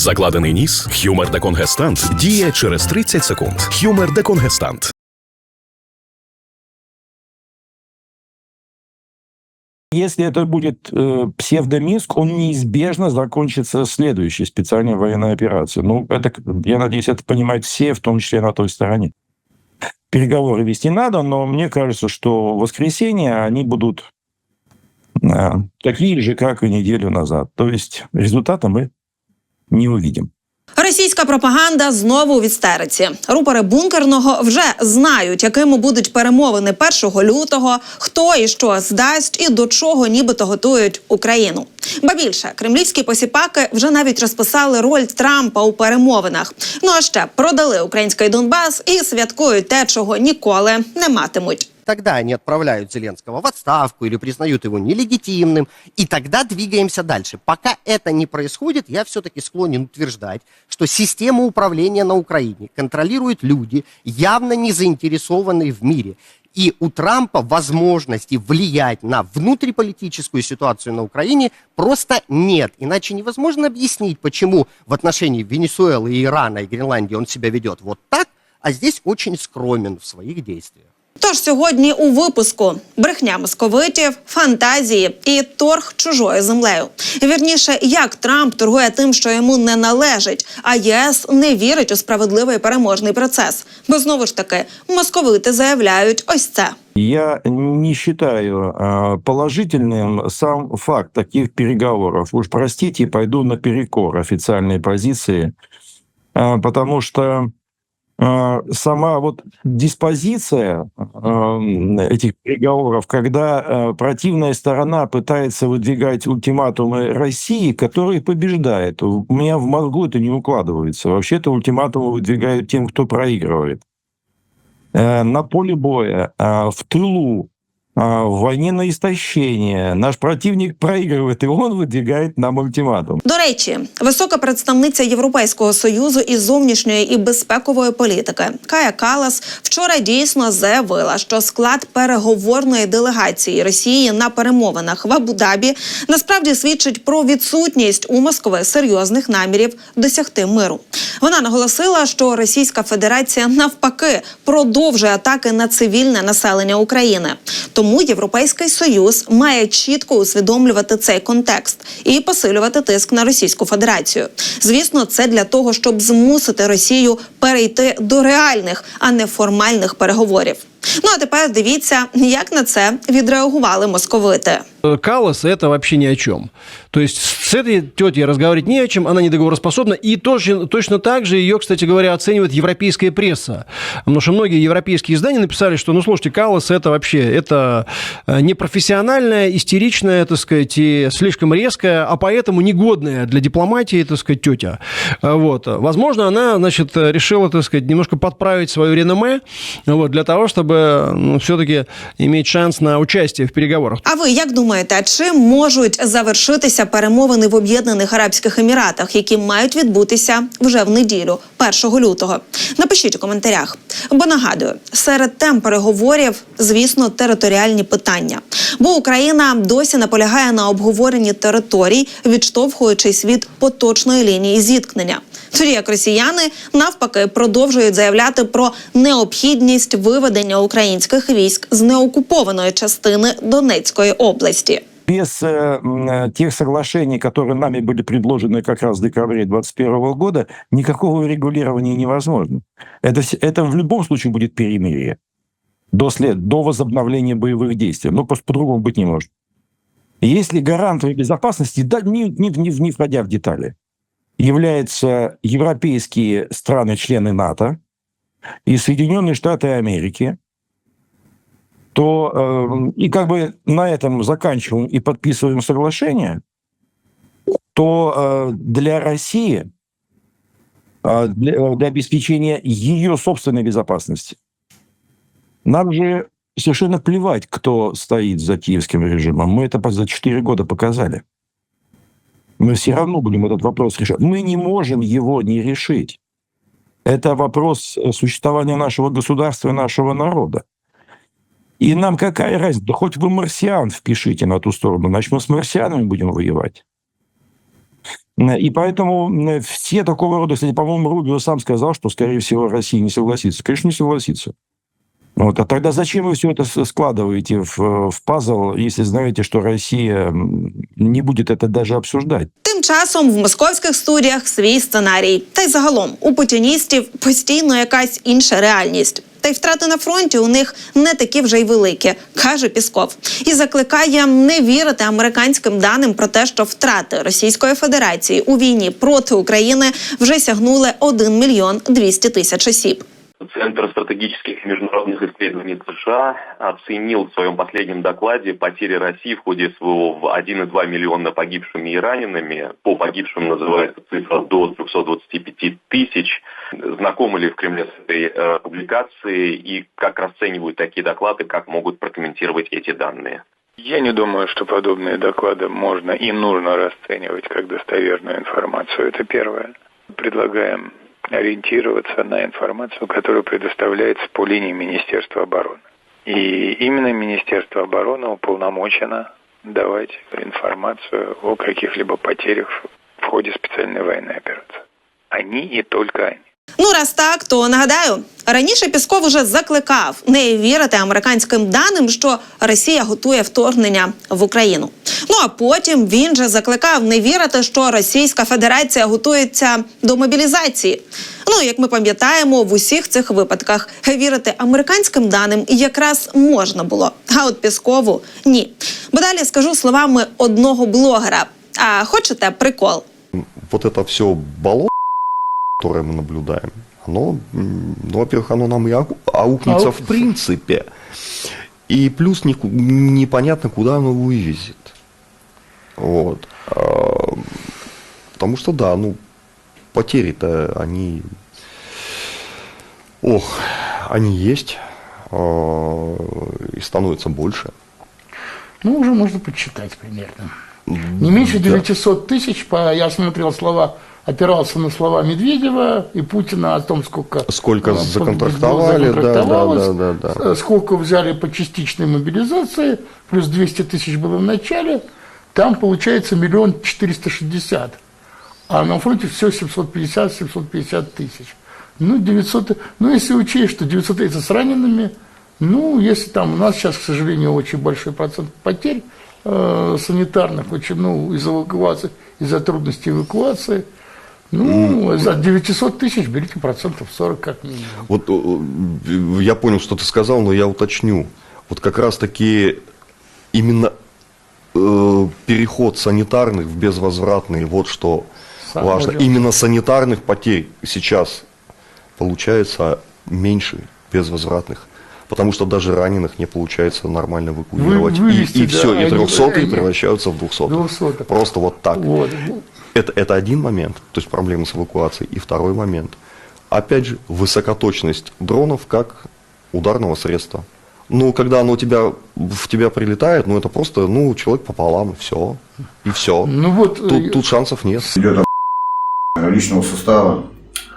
Закладений ніс, Хюмер деконгестант діє через 30 секунд. Хюмер деконгестант. Если это будет э, псевдоминск, он неизбежно закончится следующей специальной военной операцией. Ну, это, я надеюсь, это понимают все, в том числе на той стороне. Переговоры вести надо, но мне кажется, что в воскресенье они будут э, такие же, как и неделю назад. То есть результата мы не увидим. Російська пропаганда знову у відстериці. Рупори бункерного вже знають, якими будуть перемовини 1 лютого, хто і що здасть, і до чого нібито готують Україну. Ба більше кремлівські посіпаки вже навіть розписали роль Трампа у перемовинах. Ну а ще продали український Донбас і святкують те, чого ніколи не матимуть. Тогда они отправляют Зеленского в отставку или признают его нелегитимным, и тогда двигаемся дальше. Пока это не происходит, я все-таки склонен утверждать, что систему управления на Украине контролируют люди, явно не заинтересованные в мире. И у Трампа возможности влиять на внутриполитическую ситуацию на Украине просто нет. Иначе невозможно объяснить, почему в отношении Венесуэлы, Ирана и Гренландии он себя ведет вот так, а здесь очень скромен в своих действиях. Тож сьогодні у випуску брехня московитів, фантазії і торг чужою землею. Вірніше, як Трамп торгує тим, що йому не належить, а єС не вірить у справедливий переможний процес. Бо знову ж таки московити заявляють ось це. Я не считаю э, положительным сам факт таких переговоров. Уж простите, пойду наперекор официальной позиции, э, потому что э, сама вот диспозиция э, этих переговоров, когда э, противная сторона пытается выдвигать ультиматумы России, которые побеждает. У меня в мозгу это не укладывается. Вообще-то ультиматумы выдвигают тем, кто проигрывает. Э, на поле боя, в тылу, в войне на истощение. Наш противник проигрывает, и он выдвигает нам ультиматум. До речі, висока представниця Європейського союзу із зовнішньої і безпекової політики Кая Калас вчора дійсно заявила, що склад переговорної делегації Росії на перемовинах в Абу-Дабі насправді свідчить про відсутність у Москви серйозних намірів досягти миру. Вона наголосила, що Російська Федерація навпаки продовжує атаки на цивільне населення України. Тому Європейський Союз має чітко усвідомлювати цей контекст і посилювати тиск на Російську Федерацію. Звісно, це для того, щоб змусити Росію перейти до реальних, а не формальних переговорів. Ну а тепер дивіться, як на це відреагували московити. Э, Калас это вообще ни о чем. То есть с этой тетей разговаривать не о чем, она недоговороспособна. И тоже, точно так же ее, кстати говоря, оценивает европейская пресса. Потому что многие европейские издания написали, что, ну, слушайте, Калас это вообще это э, непрофессиональная, истеричная, так сказать, и слишком резкая, а поэтому негодная для дипломатии, так сказать, тетя. Э, Вот. Возможно, она, значит, решила, так сказать, немножко подправить свое реноме, вот, для того, чтобы ну, все-таки иметь шанс на участие в переговорах. А ви як думаєте, чим можуть завершитися перемовини в Об'єднаних Арабських Еміратах, які мають відбутися вже в неділю, 1 лютого? Напишіть у коментарях. Бо нагадую, серед тем переговорів, звісно, територіальні питання. Бо Україна досі наполягає на обговоренні територій, відштовхуючись від поточної лінії зіткнення. Тоді як росіяни навпаки продовжують заявляти про необхідність виведення українських військ з неокупованої частини Донецької області. Без э, м, э, тех соглашений, которые нами были предложены как раз в декабре 2021 года, никакого регулирования невозможно. Это, вс- это в любом случае будет перемирие до, след, до возобновления боевых действий. Ну, просто по-другому быть не может. Если гарантом безопасности, да, не, не, не, не входя в детали, являются европейские страны-члены НАТО и Соединенные Штаты Америки, то э, и как бы на этом заканчиваем и подписываем соглашение, то э, для России, э, для, для обеспечения ее собственной безопасности, нам же совершенно плевать, кто стоит за киевским режимом. Мы это за 4 года показали. Мы все равно будем этот вопрос решать. Мы не можем его не решить. Это вопрос э, существования нашего государства и нашего народа. И нам какая разница? Да хоть вы марсиан впишите на ту сторону, значит, мы с марсианами будем воевать. Э, И поэтому э, все такого рода, кстати, по-моему, Рубио сам сказал, что, скорее всего, Россия не согласится. Конечно, не согласится. Вот. А тогда зачем вы все это с- складываете в, в пазл, если знаете, что Россия м, не будет это даже обсуждать? Тим часом в московських студіях свій сценарій. Та й загалом у путіністів постійно якась інша реальність. Та й втрати на фронті у них не такі вже й великі, каже Пісков. І закликає не вірити американським даним про те, що втрати Російської Федерації у війні проти України вже сягнули 1 мільйон 200 тисяч осіб. Центр стратегических и международных исследований США оценил в своем последнем докладе потери России в ходе СВО в 1,2 миллиона погибшими и ранеными. По погибшим называется цифра до 325 тысяч. Знакомы ли в Кремле с этой э, публикацией и как расценивают такие доклады, как могут прокомментировать эти данные? Я не думаю, что подобные доклады можно и нужно расценивать как достоверную информацию. Это первое. Предлагаем ориентироваться на информацию, которая предоставляется по линии Министерства обороны. И именно Министерство обороны уполномочено давать информацию о каких-либо потерях в ходе специальной военной операции. Они и только они. Ну, раз так, то нагадаю, раніше Пісков уже закликав не вірити американським даним, що Росія готує вторгнення в Україну. Ну а потім він же закликав не вірити, що Російська Федерація готується до мобілізації. Ну, як ми пам'ятаємо, в усіх цих випадках вірити американським даним якраз можна було. А от Піскову ні. Бо далі скажу словами одного блогера. А хочете прикол? вот это все болото, которое мы наблюдаем, оно, ну, во-первых, оно нам и ау- аукнется в принципе. И плюс нику- непонятно, куда оно вывезет. Вот. А, Потому что, да, ну, потери-то, они, ох, они есть, а, и становятся больше. Ну, уже можно подсчитать примерно. Не меньше Да. 900 тысяч, по, я смотрел слова, опирался на слова Медведева и Путина о том, сколько... Сколько э, законтрактовали, да, да, да, да, да. э, сколько взяли по частичной мобилизации, плюс 200 тысяч было в начале, там получается миллион четыреста шестьдесят. А на фронте все 750-750 тысяч. Ну, 900, ну, если учесть, что 900 это с ранеными, ну, если там у нас сейчас, к сожалению, очень большой процент потерь э, санитарных, очень, ну, из эвакуации, из-за трудностей эвакуации, ну, за 900 тысяч берите процентов 40 как минимум. Вот э, я понял, что ты сказал, но я уточню. Вот как раз-таки именно э, переход санитарных в безвозвратный, вот что Сам важно. вводил. Именно санитарных потерь сейчас получается меньше безвозвратных. Потому что даже раненых не получается нормально эвакуировать. Вы- вывести, и, и да, все, и они- трехсотые они- превращаются в. Двухсотых. Просто вот так. Вот. Это, это один момент, то есть проблемы с эвакуацией. И второй момент. Опять же, высокоточность дронов как ударного средства. Ну, когда оно у тебя, в тебя прилетает, ну, это просто, ну, человек пополам, и все. И все. Ну вот, э, Тут, тут шансов нет. Идет об- личного состава,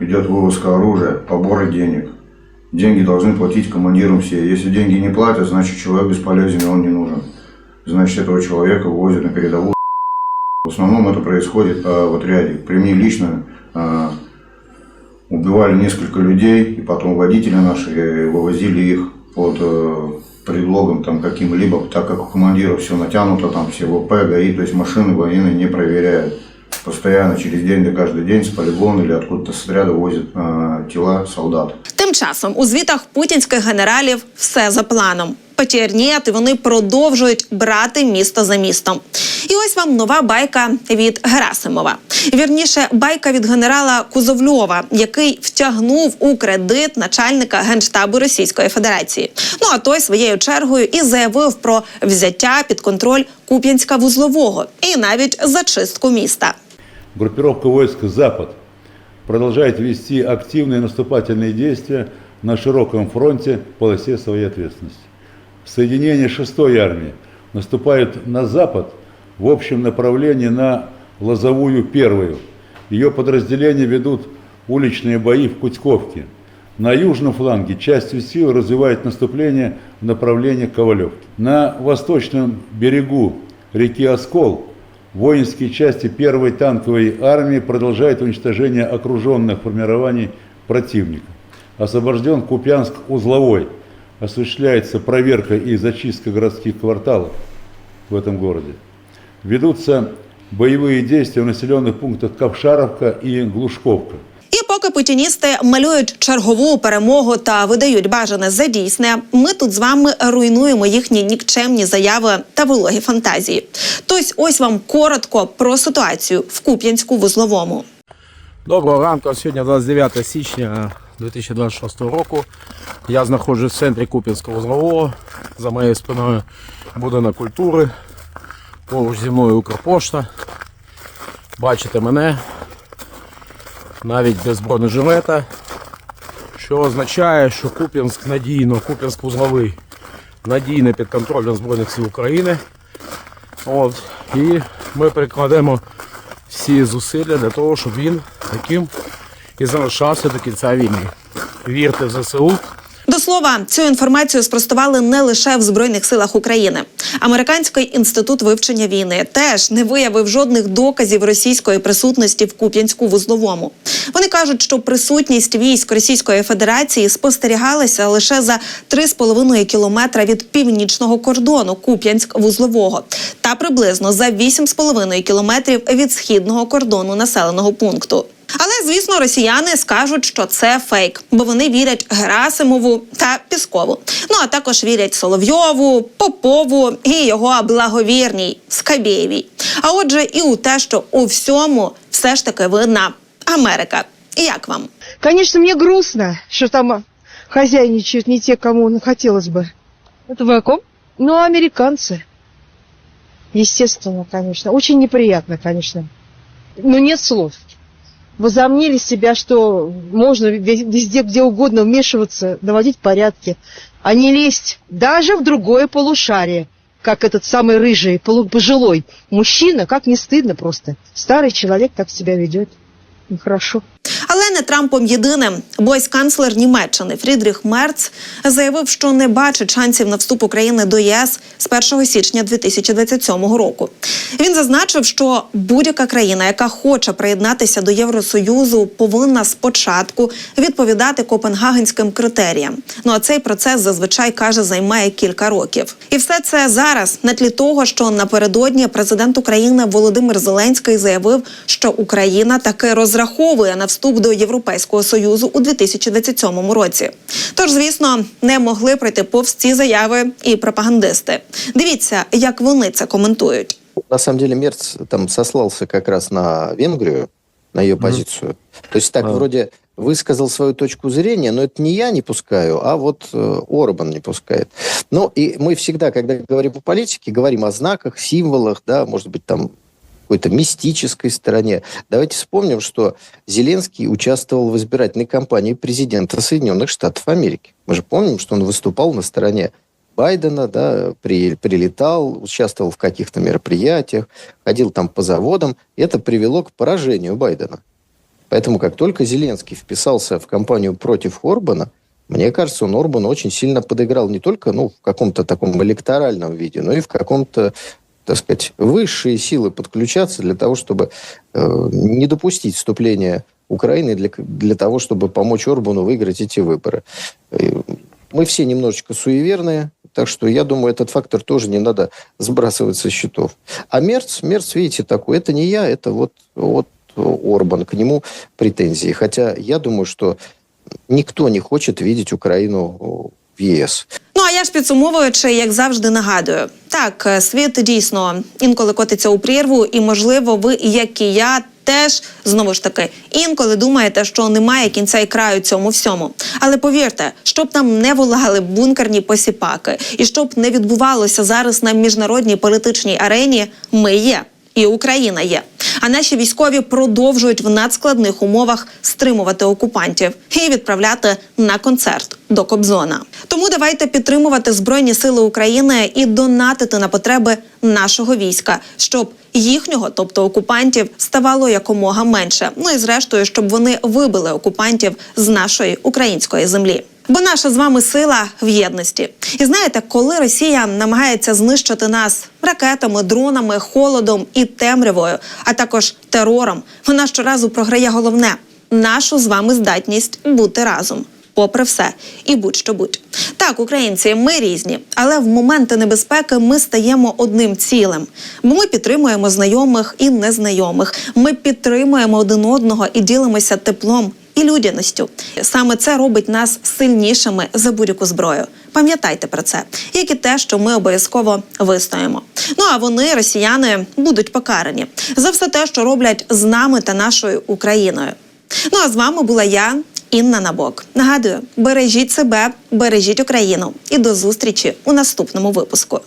идет вывозка оружия, поборы денег. Деньги должны платить командирам все. Если деньги не платят, значит человек бесполезен и он не нужен. Значит этого человека вывозят на передовую. В основном это происходит э, в отряде. При мне лично э, убивали несколько людей, и потом водители наши э, вывозили их под э, предлогом там каким-либо, так как у командиров все натянуто, там все ВП, ГАИ, то есть машины военные не проверяют. Постоянно, через день, да каждый день с полигона или откуда-то с отряда возят э, тела солдат. Тим часом у звітах путінських генералів все за планом. Печерніят, вони продовжують брати місто за містом. І ось вам нова байка від Герасимова. Вірніше, байка від генерала Кузовльова, який втягнув у кредит начальника генштабу Російської Федерації. Ну а той своєю чергою і заявив про взяття під контроль Куп'янська вузлового і навіть зачистку міста. Группировка войск «Запад» продолжает вести активные наступательные действия на широком фронте в полосе своей ответственности. Соединение 6-й армии наступает на запад в общем направлении на Лозовую первую. Ее подразделения ведут уличные бои в Кутьковке. На южном фланге частью сил развивает наступление в направлении Ковалевки. На восточном берегу реки Оскол воинские части первой танковой армии продолжают уничтожение окруженных формирований противника. Освобожден Купянск-Узловой. Осуществляется проверка и зачистка городских кварталов в этом городе. Ведутся боевые действия в населенных пунктах Ковшаровка и Глушковка. Путіністи малюють чергову перемогу та видають бажане за дійсне, ми тут з вами руйнуємо їхні нікчемні заяви та вологі фантазії. Тось ось вам коротко про ситуацію в Куп'янську вузловому. Доброго ранку. Сьогодні 29 січня 2026 року. Я знаходжусь в центрі Куп'янського вузлового. За моєю спиною будинок культури. Поруч зі мною Укрпошта. Бачите мене навіть без бронежилета, що означає, що Куп'янськ надійно, Куп'янськ вузловий надійно під контролем Збройних сил України. От, і ми прикладемо всі зусилля для того, щоб він таким і залишався до кінця війни. Вірте в ЗСУ. До слова, цю інформацію спростували не лише в Збройних силах України. Американський інститут вивчення війни теж не виявив жодних доказів російської присутності в Куп'янську вузловому. Вони кажуть, що присутність військ Російської Федерації спостерігалася лише за 3,5 кілометра від північного кордону Куп'янськ-вузлового та приблизно за 8,5 кілометрів від східного кордону населеного пункту. Але звісно, росіяни скажуть, що це фейк, бо вони вірять Герасимову та Піскову. Ну а також вірять Соловйову, Попову і його благовірній Скабєєвій. А отже, і у те, що у всьому все ж таки винна Америка. І як вам? Конечно, мне грустно, что там хозяйничают не те, кому хотелось бы. Это вы о ком? Ну, американцы. Естественно, конечно. Очень неприятно, конечно. Но нет слов. Возомнили себя, что можно ве- везде, где угодно вмешиваться, наводить порядки, а не лезть даже в другое полушарие, как этот самый рыжий, пожилой мужчина, как не стыдно просто. Старый человек так себя ведет. Нехорошо. Але не Трампом єдиним, бо канцлер Німеччини Фрідріх Мерц заявив, що не бачить шансів на вступ України до ЄС з 1 січня 2027 року. Він зазначив, що будь-яка країна, яка хоче приєднатися до Євросоюзу, повинна спочатку відповідати копенгагенським критеріям. Ну а цей процес зазвичай каже займає кілька років. І все це зараз на тлі того, що напередодні президент України Володимир Зеленський заявив, що Україна таки розраховує на вступ до Європейського союзу у 2027 році. Тож, звісно, не могли пройти повз ці заяви і пропагандисти. Дивіться, як вони це коментують. На самом деле Мерц там сослался как раз на Венгрию, на ее позицию. То есть так А. вроде высказал свою точку зрения, но это не я не пускаю, а вот э, Орбан не пускает. Ну и мы всегда, когда говорим о политике, говорим о знаках, символах, да, может быть там какой-то мистической стороне. Давайте вспомним, что Зеленский участвовал в избирательной кампании президента Соединенных Штатов Америки. Мы же помним, что он выступал на стороне Байдена, да, при- прилетал, участвовал в каких-то мероприятиях, ходил там по заводам. Это привело к поражению Байдена. Поэтому как только Зеленский вписался в кампанию против Орбана, мне кажется, он Орбану очень сильно подыграл не только ну, в каком-то таком электоральном виде, но и в каком-то, так сказать, высшие силы подключаться для того, чтобы э, не допустить вступления Украины для, для того, чтобы помочь Орбану выиграть эти выборы. Мы все немножечко суеверные, так что я думаю, этот фактор тоже не надо сбрасывать со счетов. А Мерц, Мерц, видите, такой, это не я, это вот, вот Орбан, к нему претензии. Хотя я думаю, что никто не хочет видеть Украину в ЕС. А я ж підсумовуючи, як завжди нагадую, так е, світ дійсно інколи котиться у прірву, і можливо, ви, як і я, теж знову ж таки інколи думаєте, що немає кінця і краю цьому всьому. Але повірте, щоб там не волали бункерні посіпаки, і щоб не відбувалося зараз на міжнародній політичній арені, ми є. І Україна є. А наші військові продовжують в надскладних умовах стримувати окупантів і відправляти на концерт до Кобзона. Тому давайте підтримувати Збройні Сили України і донатити на потреби нашого війська, щоб їхнього, тобто окупантів, ставало якомога менше. Ну і зрештою, щоб вони вибили окупантів з нашої української землі. Бо наша з вами сила в єдності. І знаєте, коли Росія намагається знищити нас ракетами, дронами, холодом і темрявою, а також терором, вона щоразу програє головне нашу з вами здатність бути разом. Попри все, і будь-що будь. Так, українці, ми різні, але в моменти небезпеки ми стаємо одним цілим. Ми підтримуємо знайомих і незнайомих. Ми підтримуємо один одного і ділимося теплом і людяністю. Саме це робить нас сильнішими за будь-яку зброю. Пам'ятайте про це, як і те, що ми обов'язково вистоїмо. Ну а вони, росіяни, будуть покарані за все те, що роблять з нами та нашою Україною. Ну а з вами була я, Інна Набок. Нагадую, бережіть себе, бережіть Україну і до зустрічі у наступному випуску.